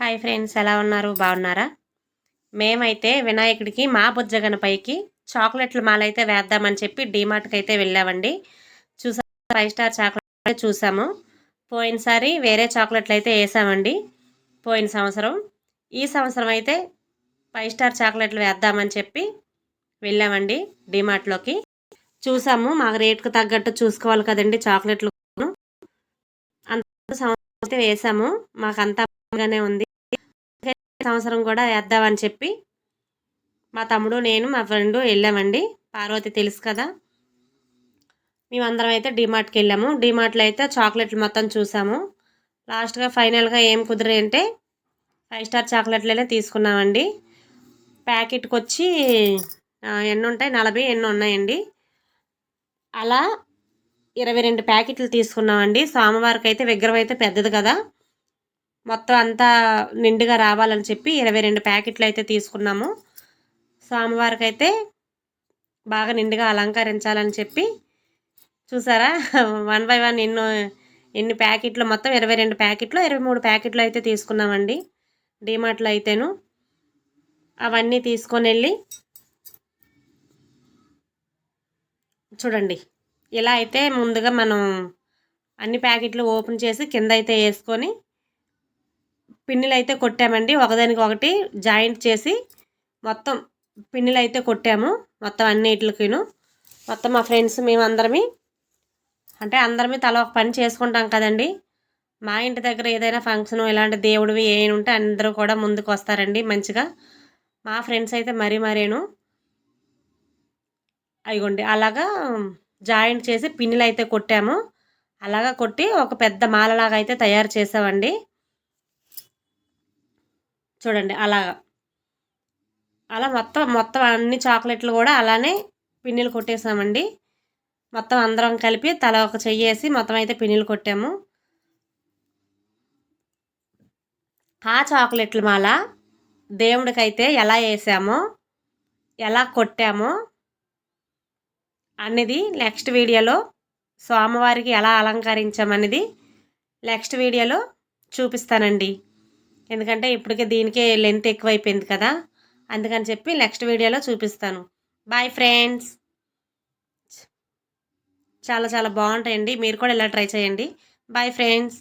Hi friends ఎలా ఉన్నారు? బాగున్నారా? మేమైతే వినాయకుడికి మా బుజ్జగనపైకి చాక్లెట్లు మాలైతే వేద్దామని చెప్పి డీమార్ట్కి అయితే వెళ్ళామండి. చూసా ఫైవ్ స్టార్ చాక్లెట్ చూసాము. పోయినసారి వేరే చాక్లెట్లు అయితే వేసామండి పోయిన సంవత్సరం. ఈ సంవత్సరం అయితే ఫైవ్ స్టార్ చాక్లెట్లు వేద్దామని చెప్పి వెళ్ళామండి డీమార్ట్లోకి. చూసాము మాకు రేటుకు తగ్గట్టు చూసుకోవాలి కదండి చాక్లెట్లు. అంత సంవత్సరం అయితే వేసాము. మాకంతా ఉంది. సంవత్సరం కూడా వేద్దామని చెప్పి మా తమ్ముడు నేను మా ఫ్రెండ్ వెళ్ళామండి. పార్వతి తెలుసు కదా. మేమందరం అయితే డిమార్ట్కి వెళ్ళాము. డిమార్ట్లో అయితే చాక్లెట్లు మొత్తం చూసాము. లాస్ట్గా ఫైనల్గా ఏం కుదిరి అంటే ఫైవ్ స్టార్ చాక్లెట్లనే తీసుకున్నామండి. ప్యాకెట్కి వచ్చి ఎన్ని ఉంటాయి? నలభై ఎన్ని ఉన్నాయండి. అలా ఇరవై రెండు ప్యాకెట్లు తీసుకున్నామండి. సోమవారికి అయితే విగ్రహం అయితే పెద్దది కదా. మొత్తం అంతా నిండుగా రావాలని చెప్పి ఇరవై రెండు ప్యాకెట్లు అయితే తీసుకున్నాము. స్వామివారికి అయితే బాగా నిండుగా అలంకరించాలని చెప్పి చూసారా? వన్ బై వన్ ఎన్నో ఎన్ని ప్యాకెట్లు మొత్తం ఇరవై రెండు ప్యాకెట్లు ఇరవై మూడు ప్యాకెట్లు అయితే తీసుకున్నామండి. డిమార్ట్లో అయితేను. అవన్నీ తీసుకొని వెళ్ళి చూడండి. ఇలా అయితే ముందుగా మనం అన్ని ప్యాకెట్లు ఓపెన్ చేసి కింద అయితే వేసుకొని పిన్నులు అయితే కొట్టామండి. ఒకదానికి ఒకటి జాయింట్ చేసి మొత్తం పిన్నులు అయితే కొట్టాము. మొత్తం అన్నిటికిను మొత్తం మా ఫ్రెండ్స్ మేమందరమీ అంటే అందరమీ తల ఒక పని చేసుకుంటాం కదండి. మా ఇంటి దగ్గర ఏదైనా ఫంక్షన్ ఇలాంటి దేవుడివి ఏమైనా ఉంటే అందరూ కూడా ముందుకు వస్తారండి మంచిగా. మా ఫ్రెండ్స్ అయితే మరీ మరేను. అయిగోండి అలాగా జాయింట్ చేసి పిన్నులు అయితే కొట్టాము. అలాగా కొట్టి ఒక పెద్ద మాలలాగా అయితే తయారు చేసామండి. చూడండి అలాగా అలా మొత్తం మొత్తం అన్ని చాక్లెట్లు కూడా అలానే పిన్నులు కొట్టేసామండి. మొత్తం అందరం కలిపి తల ఒక చెయ్యేసి మొత్తం అయితే పిన్నులు కొట్టాము. ఆ చాక్లెట్లు మాల దేవుడికైతే ఎలా వేసామో ఎలా కొట్టామో అనేది నెక్స్ట్ వీడియోలో స్వామివారికి ఎలా అలంకరించామనేది నెక్స్ట్ వీడియోలో చూపిస్తానండి. ఎందుకంటే ఇప్పటికే దీనికే లెంత్ ఎక్కువైపోయింది కదా. అందుకని చెప్పి నెక్స్ట్ వీడియోలో చూపిస్తాను. బాయ్ ఫ్రెండ్స్ చాలా చాలా బాగుంటాయండి. మీరు కూడా ఇలా ట్రై చేయండి. Bye friends